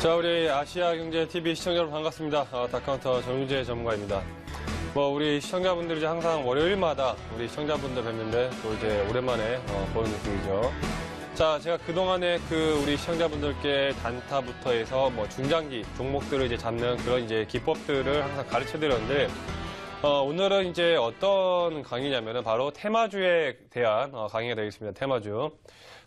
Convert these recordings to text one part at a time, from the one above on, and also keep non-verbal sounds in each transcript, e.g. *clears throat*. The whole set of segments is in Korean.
자, 우리 아시아 경제 TV 시청자 여러분 반갑습니다. 어, 다카운터 정유재 전문가입니다. 뭐 우리 시청자분들이 항상 월요일마다 우리 시청자분들 뵙는데 또 이제 오랜만에 어, 보는 느낌이죠. 자, 제가 그동안에 그 우리 시청자분들께 단타부터 해서 뭐 중장기 종목들을 이제 잡는 그런 이제 기법들을 항상 가르쳐 드렸는데 어, 오늘은 이제 어떤 강의냐면은 바로 테마주에 대한 어, 강의가 되겠습니다. 테마주.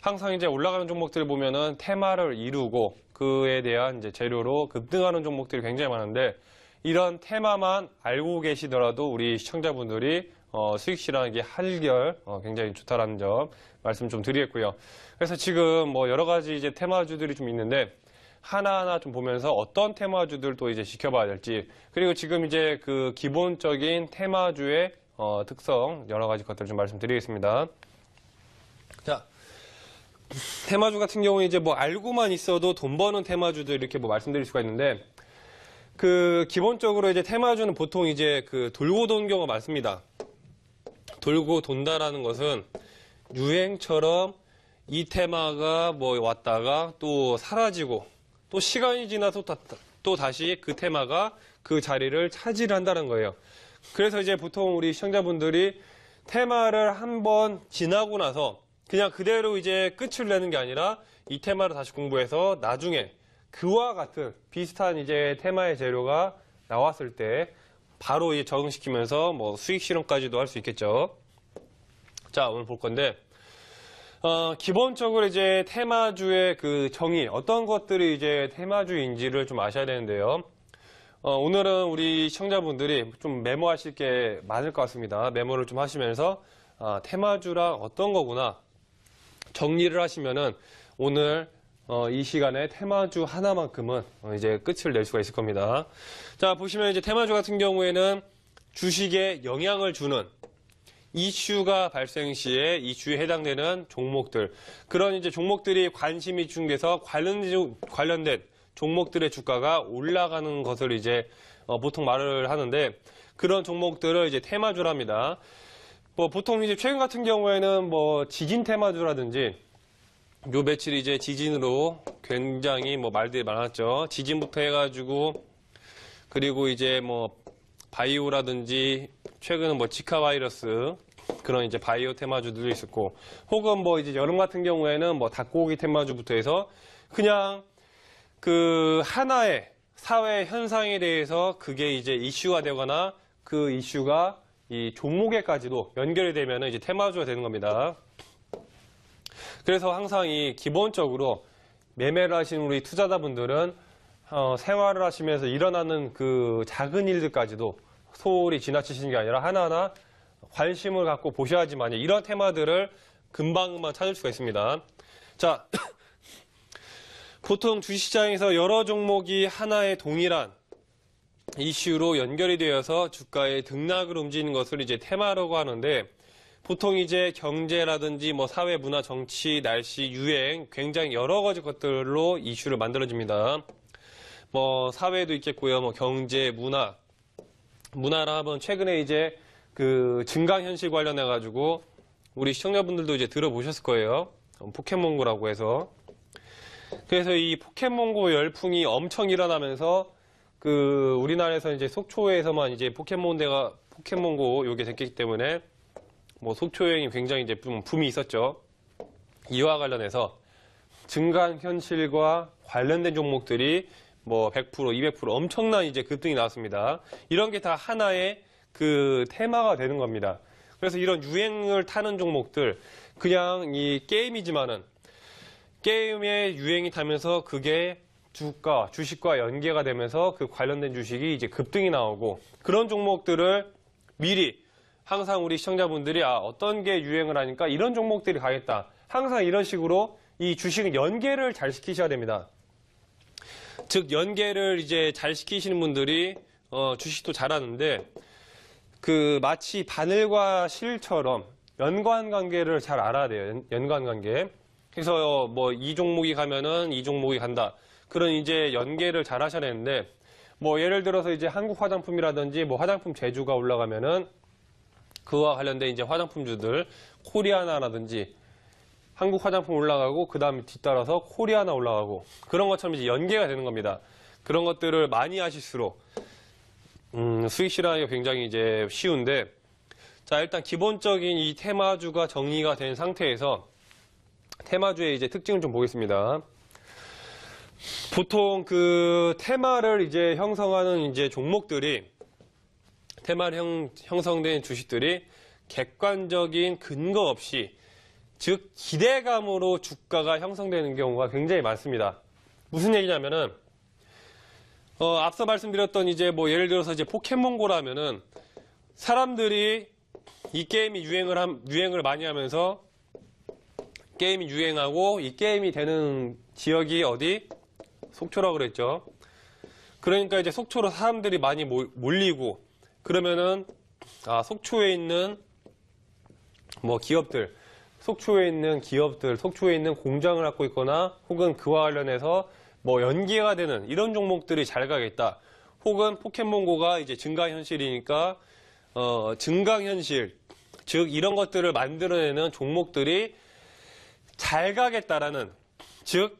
항상 이제 올라가는 종목들을 보면은 테마를 이루고 그에 대한 이제 재료로 급등하는 종목들이 굉장히 많은데 이런 테마만 알고 계시더라도 우리 시청자분들이 어, 수익 실현하기 한결 어, 굉장히 좋다라는 점 말씀 좀 드리겠고요. 그래서 지금 뭐 여러 가지 이제 테마주들이 좀 있는데 하나하나 좀 보면서 어떤 테마주들 또 이제 지켜봐야 될지 그리고 지금 이제 그 기본적인 테마주의 어, 특성 여러 가지 것들을 좀 말씀드리겠습니다. 자, 테마주 같은 경우는 이제 뭐 알고만 있어도 돈 버는 테마주들 이렇게 뭐 말씀드릴 수가 있는데 그 기본적으로 이제 테마주는 보통 이제 그 돌고 도는 경우가 많습니다. 돌고 돈다라는 것은 유행처럼 이 테마가 뭐 왔다가 또 사라지고 또 시간이 지나서 또 다시 그 테마가 그 자리를 차지한다는 거예요. 그래서 이제 보통 우리 시청자분들이 테마를 한번 지나고 나서 그냥 그대로 이제 끝을 내는 게 아니라 이 테마를 다시 공부해서 나중에 그와 같은 비슷한 이제 테마의 재료가 나왔을 때 바로 이제 적응시키면서 뭐 수익 실현까지도 할 수 있겠죠. 자, 오늘 볼 건데 어, 기본적으로 이제 테마주의 그 정의, 어떤 것들이 이제 테마주인지를 좀 아셔야 되는데요. 어, 오늘은 우리 시청자분들이 좀 메모하실 게 많을 것 같습니다. 메모를 좀 하시면서 아, 테마주랑 어떤 거구나 정리를 하시면은 오늘 어, 이 시간에 테마주 하나만큼은 어, 이제 끝을 낼 수가 있을 겁니다. 자, 보시면 이제 테마주 같은 경우에는 주식에 영향을 주는 이슈가 발생 시에 이슈에 해당되는 종목들 그런 이제 종목들이 관심이 집중돼서 관련 관련된 종목들의 주가가 올라가는 것을 이제 어, 보통 말을 하는데 그런 종목들을 이제 테마주랍니다. 뭐 보통 이제 최근 같은 경우에는 뭐 지진 테마주라든지 요 며칠 이제 지진으로 굉장히 뭐 말들이 많았죠. 지진부터 해가지고 그리고 이제 뭐 바이오라든지 최근은 뭐 지카 바이러스 그런 이제 바이오 테마주들도 있었고 혹은 뭐 이제 여름 같은 경우에는 뭐 닭고기 테마주부터 해서 그냥 그 하나의 사회 현상에 대해서 그게 이제 이슈가 되거나 그 이슈가 이 종목에까지도 연결이 되면 이제 테마주가 되는 겁니다. 그래서 항상 이 기본적으로 매매를 하시는 우리 투자자분들은 어, 생활을 하시면서 일어나는 그 작은 일들까지도 소홀히 지나치시는 게 아니라 하나하나 관심을 갖고 보셔야지만 이런 테마들을 금방금방 찾을 수가 있습니다. 자, *clears throat* 보통 주식시장에서 여러 종목이 하나의 동일한 이슈로 연결이 되어서 주가의 등락을 움직이는 것을 이제 테마라고 하는데 보통 이제 경제라든지 뭐 사회, 문화, 정치, 날씨, 유행 굉장히 여러 가지 것들로 이슈를 만들어집니다. 뭐 사회도 있겠고요. 뭐 경제, 문화. 문화라 하면 최근에 이제 그 증강 현실 관련해 가지고 우리 시청자분들도 이제 들어보셨을 거예요. 포켓몬고라고 해서. 그래서 이 포켓몬고 열풍이 엄청 일어나면서 그 우리나라에서 이제 속초에서만 이제 포켓몬대가 포켓몬고 요게 됐기 때문에 뭐 속초 여행이 굉장히 이제 좀 붐이 있었죠. 이와 관련해서 증강 현실과 관련된 종목들이 뭐 100%, 200% 엄청난 이제 급등이 나왔습니다. 이런 게 다 하나의 그 테마가 되는 겁니다. 그래서 이런 유행을 타는 종목들 그냥 이 게임이지만은 게임의 유행이 타면서 그게 주가, 주식과 연계가 되면서 그 관련된 주식이 이제 급등이 나오고 그런 종목들을 미리 항상 우리 시청자분들이 아, 어떤 게 유행을 하니까 이런 종목들이 가겠다. 항상 이런 식으로 이 주식은 연계를 잘 시키셔야 됩니다. 즉 연계를 이제 잘 시키시는 분들이 어, 주식도 잘하는데 그 마치 바늘과 실처럼 연관 관계를 잘 알아야 돼요. 연- 연관 관계. 그래서 뭐 이 종목이 가면은 이 종목이 간다. 그런 이제 연계를 잘 하셔야 되는데 뭐 예를 들어서 이제 한국 화장품이라든지 뭐 화장품 제주가 올라가면은 그와 관련된 이제 화장품주들 코리아나라든지 한국 화장품 올라가고 그 다음에 뒤따라서 코리아나 올라가고 그런 것처럼 이제 연계가 되는 겁니다. 그런 것들을 많이 하실수록 음, 수익 실현하기가 굉장히 이제 쉬운데 자 일단 기본적인 이 테마주가 정리가 된 상태에서 테마주의 이제 특징을 좀 보겠습니다. 보통 그 테마를 이제 형성하는 이제 종목들이 테마를 형, 형성된 주식들이 객관적인 근거 없이 즉 기대감으로 주가가 형성되는 경우가 굉장히 많습니다. 무슨 얘기냐면은 어, 앞서 말씀드렸던 이제 뭐 예를 들어서 이제 포켓몬고라면은 사람들이 이 게임이 유행을 함, 유행을 많이 하면서 게임이 유행하고 이 게임이 되는 지역이 어디? 속초라고 그랬죠. 그러니까 이제 속초로 사람들이 많이 몰- 몰리고 그러면은 아, 속초에 있는 뭐 기업들, 속초에 있는 기업들, 속초에 있는 공장을 갖고 있거나 혹은 그와 관련해서 뭐 연계가 되는 이런 종목들이 잘 가겠다. 혹은 포켓몬고가 이제 증가 현실이니까 어, 증강 현실, 즉 이런 것들을 만들어내는 종목들이 잘 가겠다라는 즉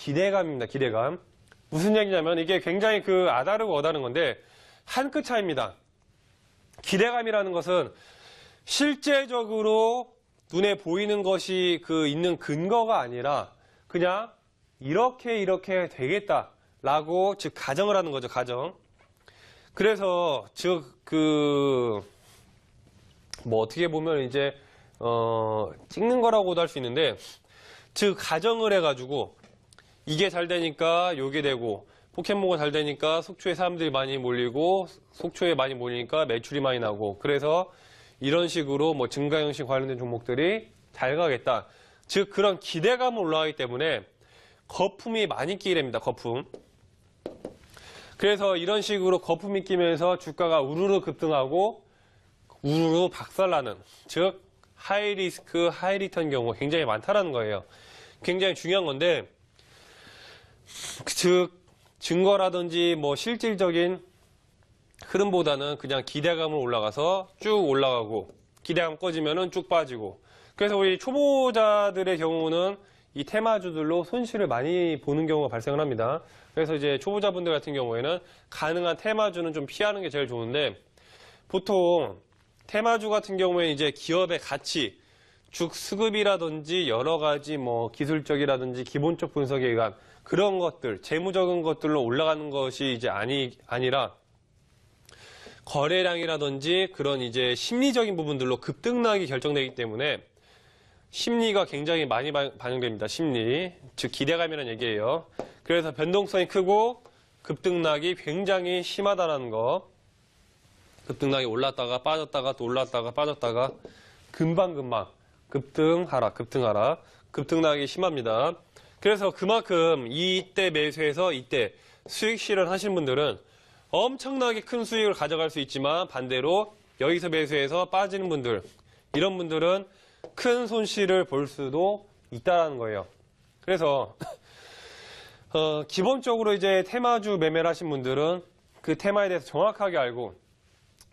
기대감입니다. 기대감. 무슨 얘기냐면 이게 굉장히 그 아다르고 어다른 건데 한 끗 차이입니다. 기대감이라는 것은 실제적으로 눈에 보이는 것이 그 있는 근거가 아니라 그냥 이렇게 이렇게 되겠다라고 즉 가정을 하는 거죠. 가정. 그래서 즉 그 뭐 어떻게 보면 이제 어 찍는 거라고도 할 수 있는데 즉 가정을 해가지고 이게 잘 되니까 요게 되고 포켓몬가 잘 되니까 속초에 사람들이 많이 몰리고 속초에 많이 몰리니까 매출이 많이 나고 그래서 이런 식으로 뭐 증가 형식 관련된 종목들이 잘 가겠다. 즉 그런 기대감이 올라가기 때문에 거품이 많이 끼게 됩니다. 거품. 그래서 이런 식으로 거품이 끼면서 주가가 우르르 급등하고 우르르 박살나는 즉 하이 리스크 하이 리턴 경우가 굉장히 많다라는 거예요. 굉장히 중요한 건데 즉 증거라든지 뭐 실질적인 흐름보다는 그냥 기대감을 올라가서 쭉 올라가고 기대감 꺼지면은 쭉 빠지고 그래서 우리 초보자들의 경우는 이 테마주들로 손실을 많이 보는 경우가 발생을 합니다. 그래서 이제 초보자분들 같은 경우에는 가능한 테마주는 좀 피하는 게 제일 좋은데 보통 테마주 같은 경우에 이제 기업의 가치 즉 수급이라든지 여러 가지 뭐 기술적이라든지 기본적 분석에 의한 그런 것들 재무적인 것들로 올라가는 것이 이제 아니 아니라 거래량이라든지 그런 이제 심리적인 부분들로 급등락이 결정되기 때문에 심리가 굉장히 많이 반- 반영됩니다. 심리 즉 기대감이라는 얘기예요. 그래서 변동성이 크고 급등락이 굉장히 심하다라는 거. 급등락이 올랐다가 빠졌다가 또 올랐다가 빠졌다가 금방금방 급등 하락 급등 하락 급등락이 심합니다. 그래서 그만큼 이때 매수해서 이때 수익 실현하신 분들은 엄청나게 큰 수익을 가져갈 수 있지만 반대로 여기서 매수해서 빠지는 분들 이런 분들은 큰 손실을 볼 수도 있다라는 거예요. 그래서 *laughs* 어, 기본적으로 이제 테마주 매매를 하신 분들은 그 테마에 대해서 정확하게 알고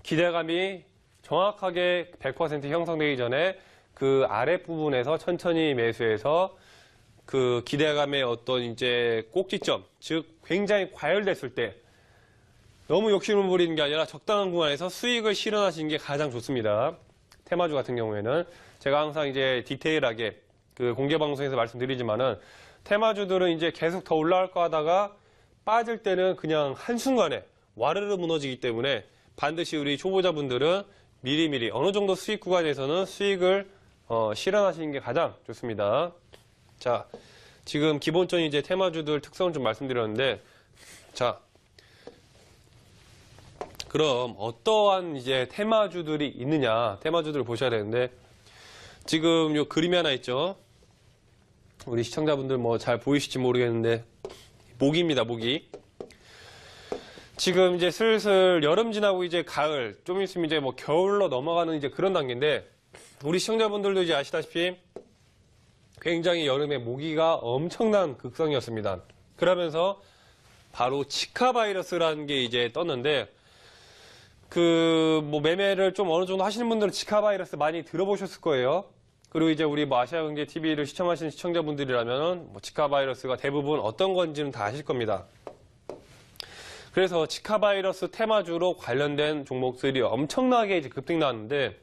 기대감이 정확하게 100% 형성되기 전에 그 아랫부분에서 천천히 매수해서 그 기대감의 어떤 이제 꼭지점, 즉 굉장히 과열됐을 때 너무 욕심을 부리는 게 아니라 적당한 구간에서 수익을 실현하시는 게 가장 좋습니다. 테마주 같은 경우에는 제가 항상 이제 디테일하게 그 공개 방송에서 말씀드리지만은 테마주들은 이제 계속 더 올라갈 거 하다가 빠질 때는 그냥 한순간에 와르르 무너지기 때문에 반드시 우리 초보자분들은 미리미리 어느 정도 수익 구간에서는 수익을 어, 실현하시는 게 가장 좋습니다. 자, 지금 기본적인 이제 테마주들 특성을 좀 말씀드렸는데, 자, 그럼 어떠한 이제 테마주들이 있느냐, 테마주들을 보셔야 되는데, 지금 요 그림이 하나 있죠? 우리 시청자분들 뭐 잘 보이실지 모르겠는데, 모기입니다, 모기. 지금 이제 슬슬 여름 지나고 이제 가을, 좀 있으면 이제 뭐 겨울로 넘어가는 이제 그런 단계인데, 우리 시청자분들도 이제 아시다시피 굉장히 여름에 모기가 엄청난 극성이었습니다. 그러면서 바로 치카 바이러스라는 게 이제 떴는데 그 뭐 매매를 좀 어느 정도 하시는 분들은 치카 바이러스 많이 들어보셨을 거예요. 그리고 이제 우리 뭐 아시아 경제 TV를 시청하시는 시청자분들이라면 뭐 지카 바이러스가 대부분 어떤 건지는 다 아실 겁니다. 그래서 지카 바이러스 테마주로 관련된 종목들이 엄청나게 이제 급등 나왔는데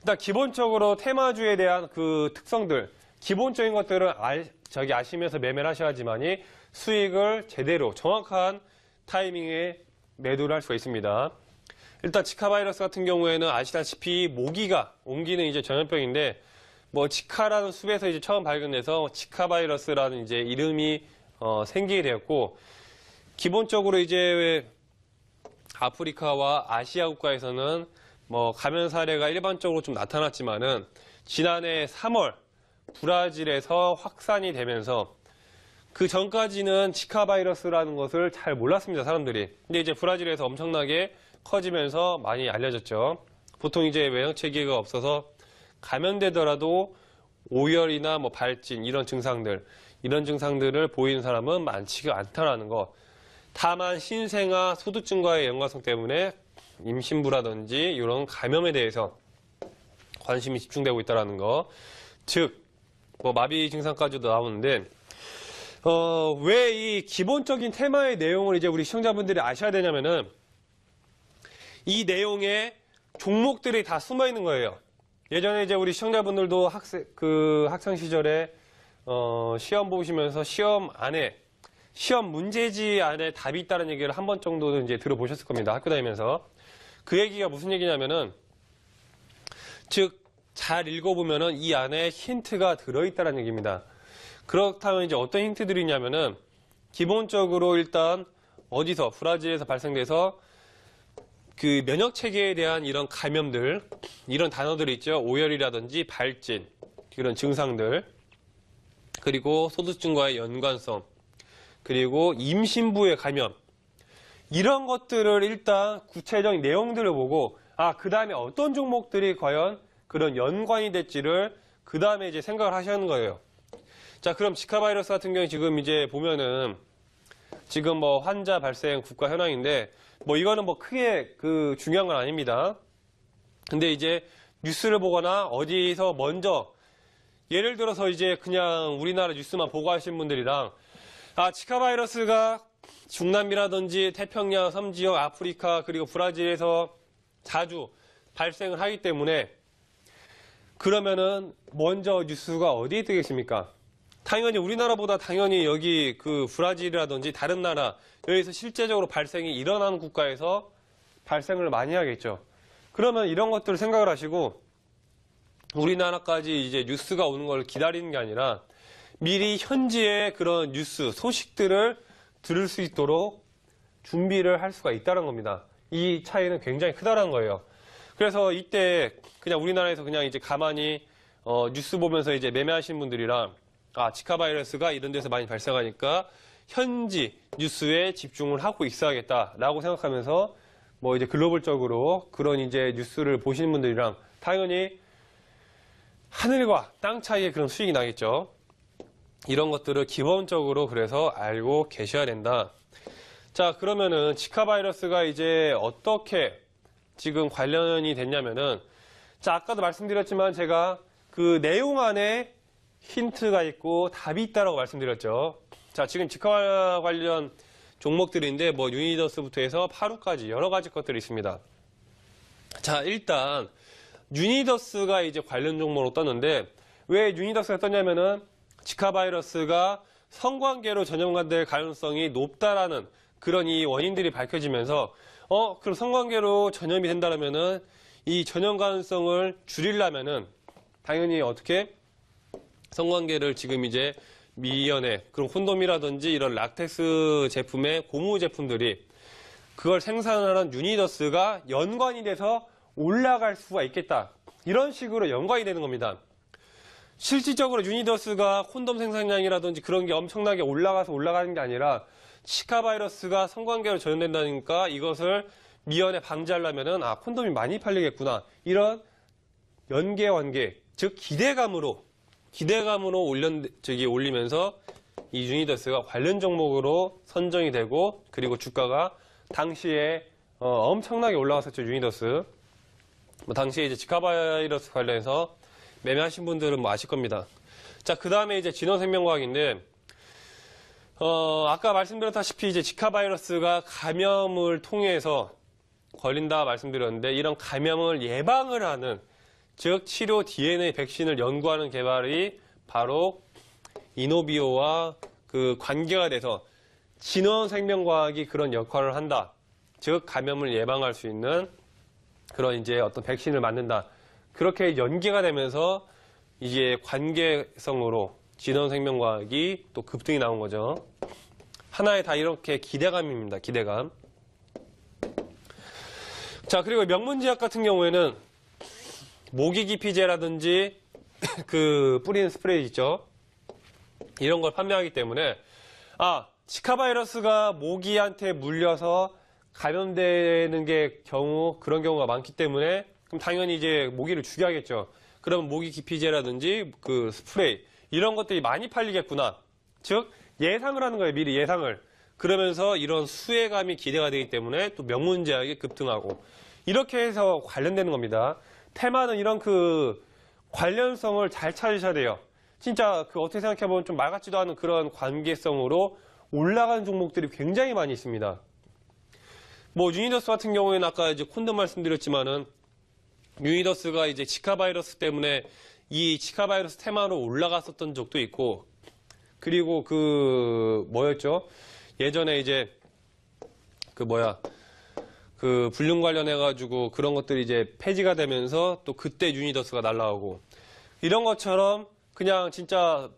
일단 기본적으로 테마주에 대한 그 특성들 기본적인 것들은 알, 저기 아시면서 매매를 하셔야지만이 수익을 제대로 정확한 타이밍에 매도를 할 수가 있습니다. 일단 지카 바이러스 같은 경우에는 아시다시피 모기가 옮기는 이제 전염병인데 뭐 지카라는 숲에서 이제 처음 발견돼서 지카 바이러스라는 이제 이름이 어, 생기게 되었고 기본적으로 이제 아프리카와 아시아 국가에서는 뭐 감염 사례가 일반적으로 좀 나타났지만은 지난해 3월 브라질에서 확산이 되면서 그 전까지는 지카 바이러스라는 것을 잘 몰랐습니다, 사람들이. 근데 이제 브라질에서 엄청나게 커지면서 많이 알려졌죠. 보통 이제 외형 체계가 없어서 감염되더라도 오열이나 뭐 발진 이런 증상들, 이런 증상들을 보이는 사람은 많지가 않다라는 거. 다만 신생아 소두증과의 연관성 때문에 임신부라든지 이런 감염에 대해서 관심이 집중되고 있다는 거. 즉, 뭐 마비 증상까지도 나오는데 어, 왜 이 기본적인 테마의 내용을 이제 우리 시청자분들이 아셔야 되냐면은 이 내용에 종목들이 다 숨어 있는 거예요. 예전에 이제 우리 시청자분들도 학생, 그 학창 시절에 어, 시험 보시면서 시험 안에 시험 문제지 안에 답이 있다는 얘기를 한 번 정도는 이제 들어보셨을 겁니다. 학교 다니면서. 그 얘기가 무슨 얘기냐면은 즉, 잘 읽어보면은 이 안에 힌트가 들어있다는 얘기입니다. 그렇다면 이제 어떤 힌트들이 있냐면은 기본적으로 일단 어디서 브라질에서 발생돼서 그 면역 체계에 대한 이런 감염들 이런 단어들이 있죠. 오열이라든지 발진 이런 증상들. 그리고 소두증과의 연관성. 그리고 임신부의 감염. 이런 것들을 일단 구체적인 내용들을 보고 아그 다음에 어떤 종목들이 과연 그런 연관이 될지를 그 다음에 이제 생각을 하시는 거예요. 자, 그럼 지카 바이러스 같은 경우 지금 이제 보면은 지금 뭐 환자 발생 국가 현황인데 뭐 이거는 뭐 크게 그 중요한 건 아닙니다. 근데 이제 뉴스를 보거나 어디서 먼저 예를 들어서 이제 그냥 우리나라 뉴스만 보고 하신 분들이랑 아, 지카 바이러스가 중남미라든지 태평양, 섬지역, 아프리카 그리고 브라질에서 자주 발생을 하기 때문에 그러면은 먼저 뉴스가 어디에 뜨겠습니까? 당연히 우리나라보다 당연히 여기 그 브라질이라든지 다른 나라 여기서 실제적으로 발생이 일어나는 국가에서 발생을 많이 하겠죠. 그러면 이런 것들을 생각을 하시고 우리나라까지 이제 뉴스가 오는 걸 기다리는 게 아니라 미리 현지의 그런 뉴스 소식들을 들을 수 있도록 준비를 할 수가 있다는 겁니다. 이 차이는 굉장히 크다는 거예요. 그래서 이때 그냥 우리나라에서 그냥 이제 가만히 어, 뉴스 보면서 이제 매매하신 분들이랑 아, 지카 바이러스가 이런 데서 많이 발생하니까 현지 뉴스에 집중을 하고 있어야겠다라고 생각하면서 뭐 이제 글로벌적으로 그런 이제 뉴스를 보시는 분들이랑 당연히 하늘과 땅 차이의 그런 수익이 나겠죠. 이런 것들을 기본적으로 그래서 알고 계셔야 된다. 자, 그러면은 지카 바이러스가 이제 어떻게 지금 관련이 됐냐면은 자, 아까도 말씀드렸지만 제가 그 내용 안에 힌트가 있고 답이 있다라고 말씀드렸죠. 자, 지금 지카 관련 종목들인데 뭐 유니더스부터 해서 파루까지 여러 가지 것들이 있습니다. 자, 일단 유니더스가 이제 관련 종목으로 떴는데 왜 유니더스가 떴냐면은 지카 바이러스가 성관계로 전염될 가능성이 높다라는 그런 이 원인들이 밝혀지면서 어 그럼 성관계로 전염이 된다면은 이 전염 가능성을 줄이려면은 당연히 어떻게 성관계를 지금 이제 미연에 그런 콘돔이라든지 이런 락텍스 제품의 고무 제품들이 그걸 생산하는 유니더스가 연관이 돼서 올라갈 수가 있겠다. 이런 식으로 연관이 되는 겁니다. 실질적으로 유니더스가 콘돔 생산량이라든지 그런 게 엄청나게 올라가서 올라가는 게 아니라 치카 바이러스가 성관계로 전염된다니까 이것을 미연에 방지하려면은 아 콘돔이 많이 팔리겠구나 이런 연계 관계 즉 기대감으로 기대감으로 올려 저기 올리면서 이 유니더스가 관련 종목으로 선정이 되고 그리고 주가가 당시에 어, 엄청나게 올라갔었죠 유니더스 뭐 당시에 이제 지카 바이러스 관련해서 매매하신 분들은 뭐 아실 겁니다. 자, 그 다음에 이제 진원생명과학인데, 어, 아까 말씀드렸다시피 이제 지카 바이러스가 감염을 통해서 걸린다 말씀드렸는데, 이런 감염을 예방을 하는, 즉, 치료 DNA 백신을 연구하는 개발이 바로 이노비오와 그 관계가 돼서 진원 생명과학이 그런 역할을 한다. 즉, 감염을 예방할 수 있는 그런 이제 어떤 백신을 만든다. 그렇게 연계가 되면서 이제 관계성으로 진원생명과학이 또 급등이 나온 거죠. 하나의 다 이렇게 기대감입니다. 기대감. 자, 그리고 명문제약 같은 경우에는 모기 기피제라든지 *laughs* 그 뿌리는 스프레이 있죠. 이런 걸 판매하기 때문에 아, 지카 바이러스가 모기한테 물려서 감염되는 게 경우 그런 경우가 많기 때문에 그럼 당연히 이제 모기를 죽여야겠죠. 그럼 모기 기피제라든지 그 스프레이 이런 것들이 많이 팔리겠구나. 즉 예상을 하는 거예요. 미리 예상을. 그러면서 이런 수혜감이 기대가 되기 때문에 또 명문제약이 급등하고 이렇게 해서 관련되는 겁니다. 테마는 이런 그 관련성을 잘 찾으셔야 돼요. 진짜 그 어떻게 생각해보면 좀 말 같지도 않은 그런 관계성으로 올라가는 종목들이 굉장히 많이 있습니다. 뭐 유니더스 같은 경우에는 아까 이제 콘돔 말씀드렸지만은 유니더스가 이제 지카 바이러스 때문에 이 지카 바이러스 테마로 올라갔었던 적도 있고 그리고 그 뭐였죠? 예전에 이제 그 뭐야 그 불륜 관련해 가지고 그런 것들이 이제 폐지가 되면서 또 그때 유니더스가 날라오고 이런 것처럼 그냥 진짜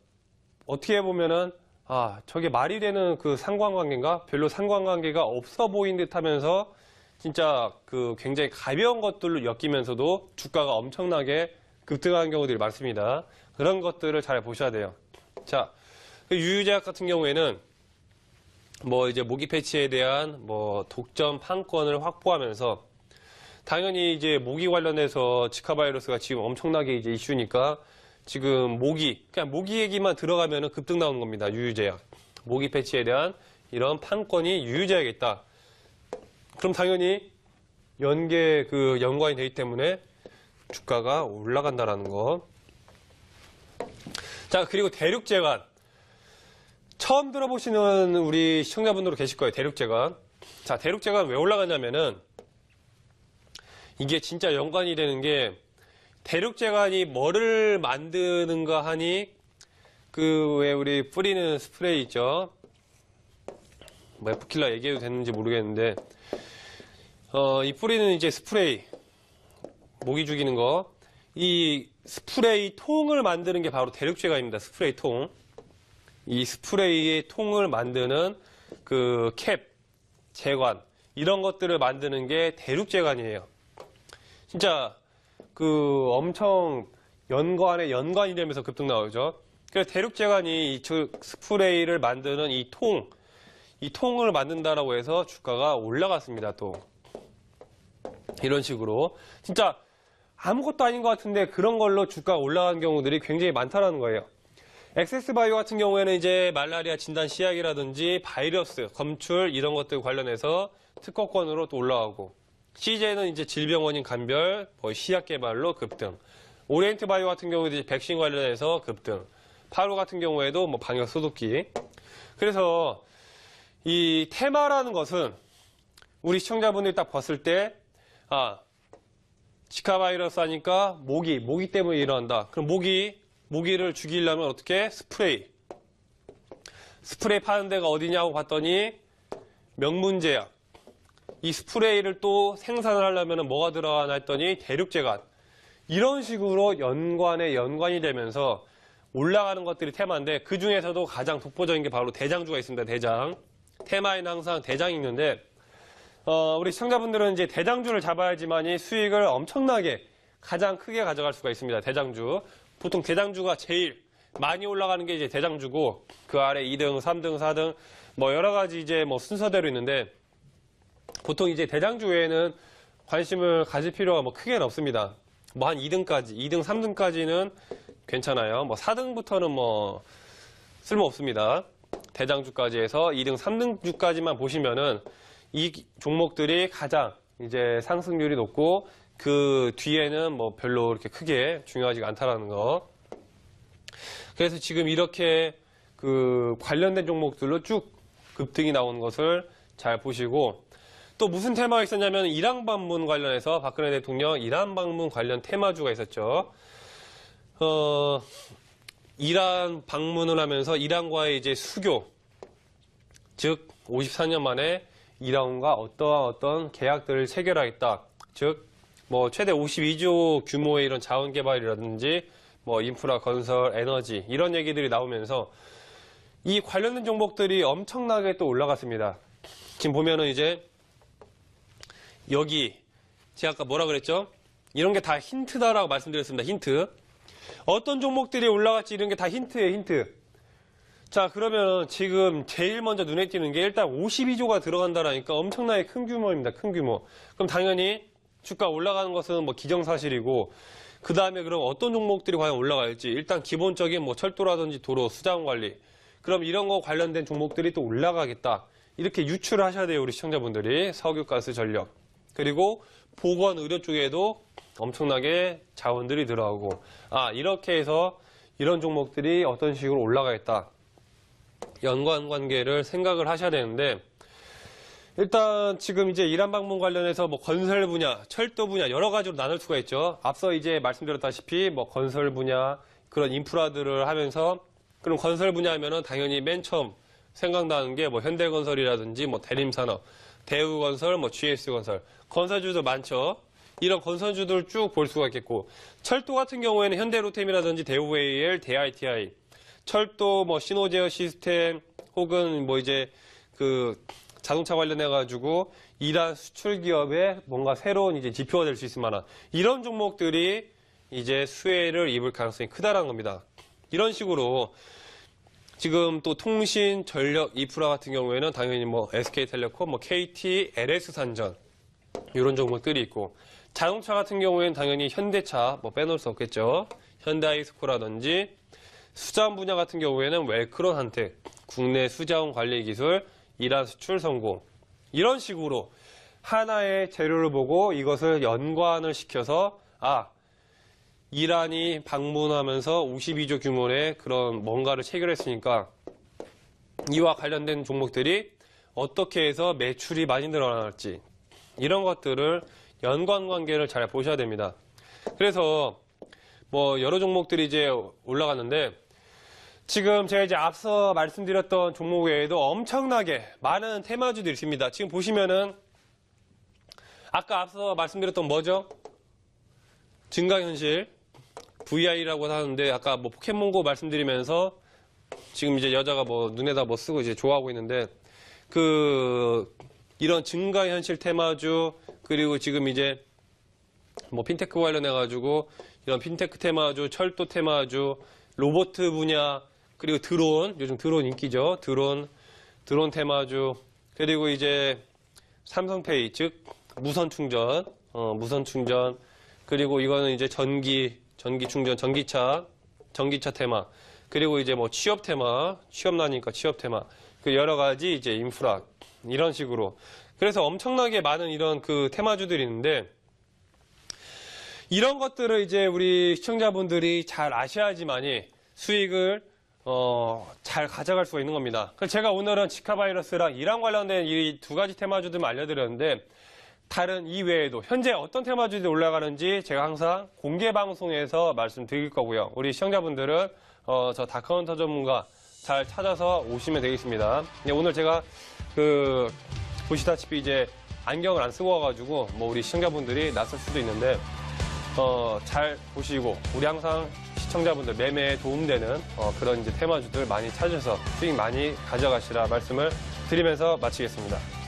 어떻게 보면은 아 저게 말이 되는 그 상관관계인가 별로 상관관계가 없어 보인 듯 하면서 진짜 그 굉장히 가벼운 것들로 엮이면서도 주가가 엄청나게 급등하는 경우들이 많습니다. 그런 것들을 잘 보셔야 돼요. 자, 그 유유제약 같은 경우에는 뭐 이제 모기 패치에 대한 뭐 독점 판권을 확보하면서 당연히 이제 모기 관련해서 지카 바이러스가 지금 엄청나게 이제 이슈니까 지금 모기 그냥 모기 얘기만 들어가면은 급등 나오는 겁니다. 유유제약 모기 패치에 대한 이런 판권이 유유제약에 있다. 그럼 당연히 연계 그 연관이 되기 때문에 주가가 올라간다라는 거. 자 그리고 대륙제관 처음 들어보시는 우리 시청자분들 계실 거예요. 대륙제관. 자 대륙제관 왜 올라가냐면은 이게 진짜 연관이 되는 게 대륙제관이 뭐를 만드는가 하니 그 왜 우리 뿌리는 스프레이 있죠. 뭐 에프킬라 얘기해도 되는지 모르겠는데 어, 이 뿌리는 이제 스프레이 모기 죽이는 거. 이 스프레이 통을 만드는 게 바로 대륙제관입니다. 스프레이 통. 이 스프레이의 통을 만드는 그 캡, 제관 이런 것들을 만드는 게 대륙제관이에요. 진짜 그 엄청 연관에 연관이 되면서 급등 나오죠. 그래서 대륙제관이 이저 스프레이를 만드는 이 통, 이 통을 만든다라고 해서 주가가 올라갔습니다. 또 이런 식으로 진짜 아무것도 아닌 것 같은데 그런 걸로 주가가 올라간 경우들이 굉장히 많다라는 거예요. 엑세스바이오 같은 경우에는 이제 말라리아 진단 시약이라든지 바이러스, 검출 이런 것들 관련해서 특허권으로 또 올라가고 CJ는 이제 질병 원인 감별, 뭐 시약 개발로 급등. 오리엔트 바이오 같은 경우도 이제 백신 관련해서 급등. 파로 같은 경우에도 뭐 방역 소독기. 그래서 이 테마라는 것은 우리 시청자분들이 딱 봤을 때 아, 지카 바이러스 하니까 모기, 모기 때문에 일어난다. 그럼 모기, 모기를 죽이려면 어떻게? 스프레이. 스프레이 파는 데가 어디냐고 봤더니 명문제약. 이 스프레이를 또 생산을 하려면 뭐가 들어가나 했더니 대륙제관. 이런 식으로 연관에 연관이 되면서 올라가는 것들이 테마인데 그 중에서도 가장 독보적인 게 바로 대장주가 있습니다. 대장. 테마에는 항상 대장이 있는데 어, 우리 시청자분들은 이제 대장주를 잡아야지만이 수익을 엄청나게 가장 크게 가져갈 수가 있습니다. 대장주. 보통 대장주가 제일 많이 올라가는 게 이제 대장주고 그 아래 2등, 3등, 4등 뭐 여러 가지 이제 뭐 순서대로 있는데 보통 이제 대장주 외에는 관심을 가질 필요가 뭐 크게는 없습니다. 뭐 한 2등까지, 2등, 3등까지는 괜찮아요. 뭐 4등부터는 뭐 쓸모 없습니다. 대장주까지 해서 2등, 3등주까지만 보시면은 이 종목들이 가장 이제 상승률이 높고 그 뒤에는 뭐 별로 그렇게 크게 중요하지가 않다라는 거. 그래서 지금 이렇게 그 관련된 종목들로 쭉 급등이 나오는 것을 잘 보시고 또 무슨 테마가 있었냐면 이란 방문 관련해서 박근혜 대통령 이란 방문 관련 테마주가 있었죠. 어, 이란 방문을 하면서 이란과의 이제 수교, 즉 54년 만에 이란과 어떠한 어떤 계약들을 체결하겠다. 즉, 뭐 최대 52조 규모의 이런 자원 개발이라든지 뭐 인프라 건설, 에너지 이런 얘기들이 나오면서 이 관련된 종목들이 엄청나게 또 올라갔습니다. 지금 보면은 이제 여기 제가 아까 뭐라 그랬죠? 이런 게 다 힌트다라고 말씀드렸습니다. 힌트. 어떤 종목들이 올라갈지 이런 게 다 힌트예요, 힌트. 자, 그러면 지금 제일 먼저 눈에 띄는 게 일단 52조가 들어간다라니까 엄청나게 큰 규모입니다. 큰 규모. 그럼 당연히 주가 올라가는 것은 뭐 기정사실이고 그 다음에 그럼 어떤 종목들이 과연 올라갈지 일단 기본적인 뭐 철도라든지 도로, 수자원 관리 그럼 이런 거 관련된 종목들이 또 올라가겠다. 이렇게 유출을 하셔야 돼요, 우리 시청자분들이. 석유, 가스, 전력. 그리고 보건, 의료 쪽에도 엄청나게 자원들이 들어가고, 아, 이렇게 해서 이런 종목들이 어떤 식으로 올라가겠다. 연관 관계를 생각을 하셔야 되는데, 일단 지금 이제 이란 방문 관련해서 뭐 건설 분야, 철도 분야 여러 가지로 나눌 수가 있죠. 앞서 이제 말씀드렸다시피 뭐 건설 분야 그런 인프라들을 하면서 그럼 건설 분야 하면은 당연히 맨 처음 생각나는 게 뭐 현대건설이라든지 뭐 대림산업, 대우건설, 뭐 GS건설 건설주도 많죠. 이런 건설주들 쭉 볼 수가 있겠고 철도 같은 경우에는 현대로템이라든지 대우AL, 대ITI 철도 뭐 신호 제어 시스템 혹은 뭐 이제 그 자동차 관련해 가지고 이란 수출 기업의 뭔가 새로운 이제 지표가 될 수 있을 만한 이런 종목들이 이제 수혜를 입을 가능성이 크다라는 겁니다. 이런 식으로 지금 또 통신, 전력, 인프라 같은 경우에는 당연히 뭐 SK텔레콤, 뭐 KT, LS산전 이런 종목들이 있고 자동차 같은 경우에는 당연히 현대차 뭐 빼놓을 수 없겠죠. 현대아이스코라든지 수자원 분야 같은 경우에는 웰크론 한테 국내 수자원 관리 기술 이란 수출 성공 이런 식으로 하나의 재료를 보고 이것을 연관을 시켜서 아 이란이 방문하면서 52조 규모의 그런 뭔가를 체결했으니까 이와 관련된 종목들이 어떻게 해서 매출이 많이 늘어날지 이런 것들을 연관 관계를 잘 보셔야 됩니다. 그래서 뭐 여러 종목들이 이제 올라갔는데 지금 제가 이제 앞서 말씀드렸던 종목 외에도 엄청나게 많은 테마주들이 있습니다. 지금 보시면은 아까 앞서 말씀드렸던 뭐죠? 증강현실 VI라고 하는데 아까 뭐 포켓몬고 말씀드리면서 지금 이제 여자가 뭐 눈에다 뭐 쓰고 이제 좋아하고 있는데 그 이런 증가현실 테마주 그리고 지금 이제 뭐 핀테크 관련해 가지고 이런 핀테크 테마주, 철도 테마주, 로봇 분야 그리고 드론 요즘 드론 인기죠. 드론 드론 테마주 그리고 이제 삼성페이 즉 무선 충전 어, 무선 충전. 그리고 이거는 이제 전기 전기 충전 전기차 전기차 테마. 그리고 이제 뭐 취업 테마 취업 나니까 취업 테마. 그 여러 가지 이제 인프라 이런 식으로. 그래서 엄청나게 많은 이런 그 테마주들이 있는데 이런 것들을 이제 우리 시청자분들이 잘 아셔야지만이 수익을 어, 잘 가져갈 수가 있는 겁니다. 제가 오늘은 지카 바이러스랑 이랑 관련된 이 두 가지 테마주들 만 알려드렸는데 다른 이외에도 현재 어떤 테마주들이 올라가는지 제가 항상 공개 방송에서 말씀드릴 거고요. 우리 시청자분들은 어, 저 다카운터 전문가 잘 찾아서 오시면 되겠습니다. 네, 오늘 제가 그 보시다시피 이제 안경을 안 쓰고 와가지고 뭐 우리 시청자분들이 낯설 수도 있는데 어, 잘 보시고 우리 항상 시청자분들 매매에 도움되는 어, 그런 이제 테마주들 많이 찾으셔서 수익 많이 가져가시라 말씀을 드리면서 마치겠습니다.